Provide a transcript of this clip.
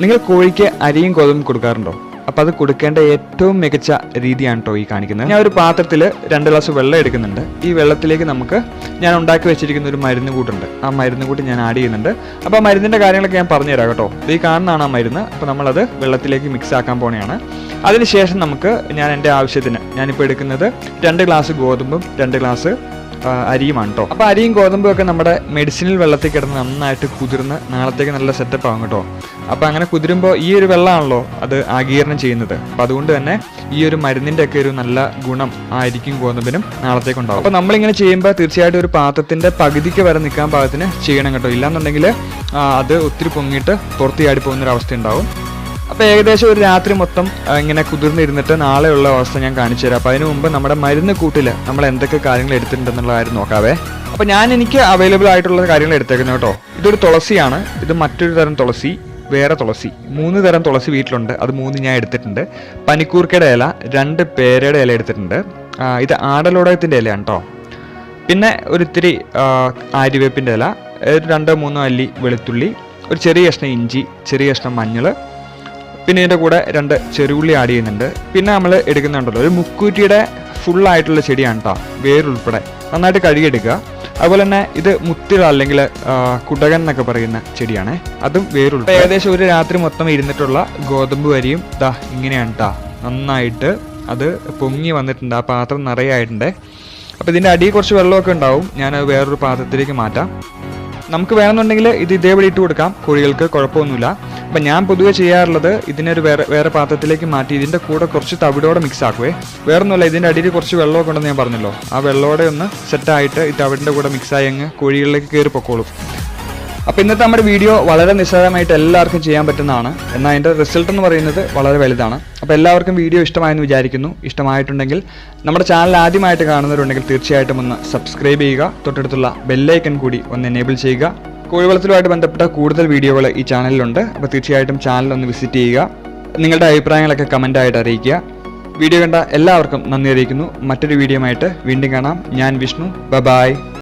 നിങ്ങൾ കോഴിക്ക് അരിയും ഗോതമ്പും കൊടുക്കാറുണ്ടോ? അപ്പോൾ അത് കൊടുക്കേണ്ട ഏറ്റവും മികച്ച രീതിയാണ് കേട്ടോ ഈ കാണിക്കുന്നത്. ഞാൻ ഒരു പാത്രത്തിൽ രണ്ട് ഗ്ലാസ് വെള്ളം എടുക്കുന്നുണ്ട്. ഈ വെള്ളത്തിലേക്ക് നമുക്ക് ഞാൻ ഉണ്ടാക്കി വെച്ചിരിക്കുന്ന ഒരു മരുന്ന് കൂട്ടുണ്ട്. ആ മരുന്ന് കൂട്ടി ഞാൻ ആഡ് ചെയ്യുന്നുണ്ട്. അപ്പോൾ ആ മരുന്നിന്റെ കാര്യങ്ങളൊക്കെ ഞാൻ പറഞ്ഞുതരാം കേട്ടോ. ഈ കാണുന്നതാണ് ആ മരുന്ന്. അപ്പോൾ നമ്മളത് വെള്ളത്തിലേക്ക് മിക്സ് ആക്കാൻ പോണെയാണ് അതിനുശേഷം നമുക്ക് ഞാൻ എന്റെ ആവശ്യത്തിന് ഞാനിപ്പോൾ എടുക്കുന്നത് രണ്ട് ഗ്ലാസ് ഗോതമ്പും രണ്ട് ഗ്ലാസ് അരിയുമാണ് കേട്ടോ അപ്പോൾ അരിയും ഗോതമ്പും ഒക്കെ നമ്മുടെ മെഡിസിനിൽ വെള്ളത്തിൽ കിടന്ന് നന്നായിട്ട് കുതിർന്ന് നാളത്തേക്ക് നല്ല സെറ്റപ്പ് ആകും കേട്ടോ. അപ്പോൾ അങ്ങനെ കുതിരുമ്പോൾ ഈ ഒരു വെള്ളമാണല്ലോ അത് ആഗീരണം ചെയ്യുന്നത്. അപ്പോൾ അതുകൊണ്ട് തന്നെ ഈ ഒരു മരുന്നിന്റെ ഒക്കെ ഒരു നല്ല ഗുണം ആയിരിക്കും ഗോതമ്പിനും നാളത്തേക്ക് ഉണ്ടാവും. അപ്പോൾ നമ്മളിങ്ങനെ ചെയ്യുമ്പോൾ തീർച്ചയായിട്ടും ഒരു പാത്രത്തിന്റെ പകുതിക്ക് വരെ നിൽക്കാൻ പാകത്തിന് ചെയ്യണം കേട്ടോ. ഇല്ലാന്നുണ്ടെങ്കിൽ അത് ഒത്തിരി പൊങ്ങിയിട്ട് പുറത്ത് ചാടി അവസ്ഥ ഉണ്ടാവും. അപ്പോൾ ഏകദേശം ഒരു രാത്രി മൊത്തം ഇങ്ങനെ കുതിർന്നിരുന്നിട്ട് നാളെയുള്ള അവസ്ഥ ഞാൻ കാണിച്ചു തരാം അപ്പോൾ അതിന് മുമ്പ് നമ്മുടെ മരുന്ന് കൂട്ടിൽ നമ്മൾ എന്തൊക്കെ കാര്യങ്ങൾ എടുത്തിട്ടുണ്ടെന്നുള്ള കാര്യം നോക്കാവേ. അപ്പോൾ ഞാൻ എനിക്ക് അവൈലബിൾ ആയിട്ടുള്ള കാര്യങ്ങൾ എടുത്തേക്കുന്നത് കേട്ടോ. ഇതൊരു തുളസിയാണ്. ഇത് മറ്റൊരു തരം തുളസി വേറെ തുളസി. മൂന്ന് തരം തുളസി വീട്ടിലുണ്ട്. അത് മൂന്ന് ഞാൻ എടുത്തിട്ടുണ്ട്. പനിക്കൂർക്കയുടെ ഇല രണ്ട് പേരയുടെ ഇല എടുത്തിട്ടുണ്ട്. ഇത് ആടലോടകത്തിന്റെ ഇലയാണ് കേട്ടോ പിന്നെ ഒരിത്തിരി ഇത്തിരി ആര്യവേപ്പിന്റെ ഇല ഒരു രണ്ടോ മൂന്നോ അല്ലി വെളുത്തുള്ളി ഒരു ചെറിയ കഷ്ണം ഇഞ്ചി ചെറിയ കഷ്ണം മഞ്ഞൾ പിന്നെ ഇതിന്റെ കൂടെ രണ്ട് ചെറുള്ളി ആഡ് ചെയ്യുന്നുണ്ട്. പിന്നെ നമ്മൾ എടുക്കുന്നുണ്ടല്ലോ ഒരു മുക്കൂറ്റിയുടെ ഫുള്ളായിട്ടുള്ള ചെടിയാണ് കേട്ടോ വേരുൾപ്പെടെ. നന്നായിട്ട് കഴുകിയെടുക്കുക. അതുപോലെ തന്നെ ഇത് മുത്തിള അല്ലെങ്കിൽ കുടകൻ എന്നൊക്കെ പറയുന്ന ചെടിയാണ്. അതും വേരുൾപ്പെടെ. ഏകദേശം ഒരു രാത്രി മൊത്തം ഇരുന്നിട്ടുള്ള ഗോതമ്പ് വരിയും ദാ ഇങ്ങനെയാണ് കേട്ടോ നന്നായിട്ട് അത് പൊങ്ങി വന്നിട്ടുണ്ട് ആ പാത്രം നിറയെ ആയിട്ടുണ്ട് അപ്പോൾ ഇതിന്റെ അടിയിൽ കുറച്ച് വെള്ളമൊക്കെ ഉണ്ടാവും ഞാൻ വേറൊരു പാത്രത്തിലേക്ക് മാറ്റാം. നമുക്ക് വേണമെന്നുണ്ടെങ്കിൽ ഇത് ഇതേപടി ഇട്ട് കൊടുക്കാം കോഴികൾക്ക് കുഴപ്പമൊന്നുമില്ല. അപ്പം ഞാൻ പൊതുവെ ചെയ്യാറുള്ളത് ഇതിനൊരു വേറെ വേറെ പാത്രത്തിലേക്ക് മാറ്റി ഇതിന്റെ കൂടെ കുറച്ച് തവിടോടെ മിക്സ് ആക്കുവേ. വേറൊന്നുമല്ല ഇതിന്റെ അടിയിൽ കുറച്ച് വെള്ളമൊക്കെ ഉണ്ടെന്ന് ഞാൻ പറഞ്ഞല്ലോ. ആ വെള്ളമോടെ ഒന്ന് സെറ്റായിട്ട് ഈ തവിടിന്റെ കൂടെ മിക്സായി അങ്ങ് കോഴികളിലേക്ക് കയറി പൊക്കോളും. അപ്പോൾ ഇന്നത്തെ നമ്മുടെ വീഡിയോ വളരെ നിസ്സാരമായിട്ട് എല്ലാവർക്കും ചെയ്യാൻ പറ്റുന്നതാണ്. എന്നാൽ അതിന്റെ റിസൾട്ട് എന്ന് പറയുന്നത് വളരെ വലുതാണ്. അപ്പോൾ എല്ലാവർക്കും വീഡിയോ ഇഷ്ടമായെന്ന് വിചാരിക്കുന്നു. ഇഷ്ടമായിട്ടുണ്ടെങ്കിൽ നമ്മുടെ ചാനൽ ആദ്യമായിട്ട് കാണുന്നവരുണ്ടെങ്കിൽ തീർച്ചയായിട്ടും ഒന്ന് സബ്സ്ക്രൈബ് ചെയ്യുക. തൊട്ടടുത്തുള്ള ബെല്ലൈക്കൺ കൂടി ഒന്ന് എനേബിൾ ചെയ്യുക. കോഴിവളത്തിലുമായിട്ട് ബന്ധപ്പെട്ട കൂടുതൽ വീഡിയോകൾ ഈ ചാനലിലുണ്ട്. അപ്പോൾ തീർച്ചയായിട്ടും ചാനൽ ഒന്ന് വിസിറ്റ് ചെയ്യുക. നിങ്ങളുടെ അഭിപ്രായങ്ങളൊക്കെ കമന്റായിട്ട് അറിയിക്കുക. വീഡിയോ കണ്ട എല്ലാവർക്കും നന്ദി അറിയിക്കുന്നു. മറ്റൊരു വീഡിയോ ആയിട്ട് വീണ്ടും കാണാം. ഞാൻ വിഷ്ണു. ബ ബായ്